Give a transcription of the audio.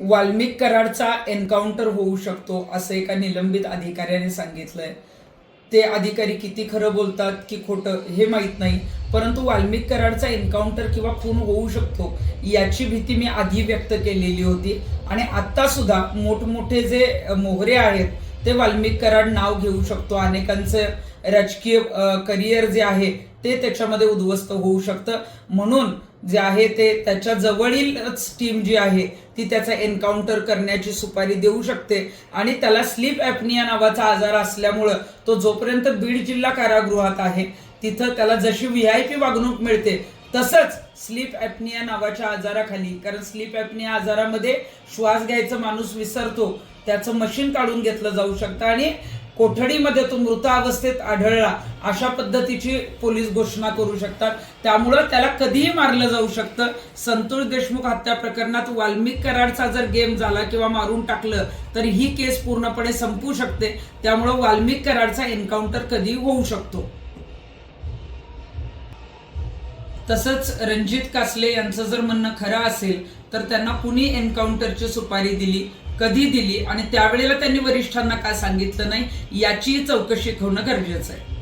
Valmik कराडचा encounter होऊ शकतो असं एका निलंबित अधिकाऱ्याने सांगितलंय. ते अधिकारी किती खरं बोलतात की खोटं हे माहीत नाही. परंतु वाल्मिक कराडचा एन्काउंटर किंवा खून होऊ शकतो याची भीती मी आधी व्यक्त केलेली होती. आणि आत्तासुद्धा मोठमोठे जे मोहरे आहेत ते वाल्मिक कराड नाव घेऊ शकतो. अनेकांचं राजकीय करिअर जे आहे ते त्याच्यामध्ये उद्ध्वस्त होऊ शकतं. म्हणून जे आहे ते त्याच्या जवळीलच टीम जी आहे ती त्याचा एन्काउंटर करण्याची सुपारी देऊ शकते. आणि त्याला स्लीप ॲपनिया नावाचा आजार असल्यामुळं तो जोपर्यंत बीड जिल्हा कारागृहात आहे तिथं त्याला जशी व्ही आय पी वागणूक मिळते तसंच स्लीप ॲपनिया नावाच्या आजाराखाली कारण स्लीप ॲपनिया आजारामध्ये श्वास घ्यायचा माणूस विसरतो त्याचं मशीन काढून घेतलं जाऊ शकतं आणि कोठडीमध्ये तो मृत अवस्थेत आढळला अशा पद्धतीची पोलीस घोषणा करू शकतात. त्यामुळं त्याला कधीही मारलं जाऊ शकतं. संतोष देशमुख हत्या प्रकरणात वाल्मिक कराडचा जर गेम झाला किंवा मारून टाकलं तर ही केस पूर्णपणे संपू शकते. त्यामुळं वाल्मिक कराडचा एन्काउंटर कधीही होऊ शकतो. तसंच रणजित कासले यांचं जर म्हणणं खरं असेल तर त्यांना कुणी एन्काउंटरची सुपारी दिली कधी दिली आणि त्यावेळेला त्यांनी वरिष्ठांना का सांगितलं नाही याची चौकशी होणं गरजेचं आहे.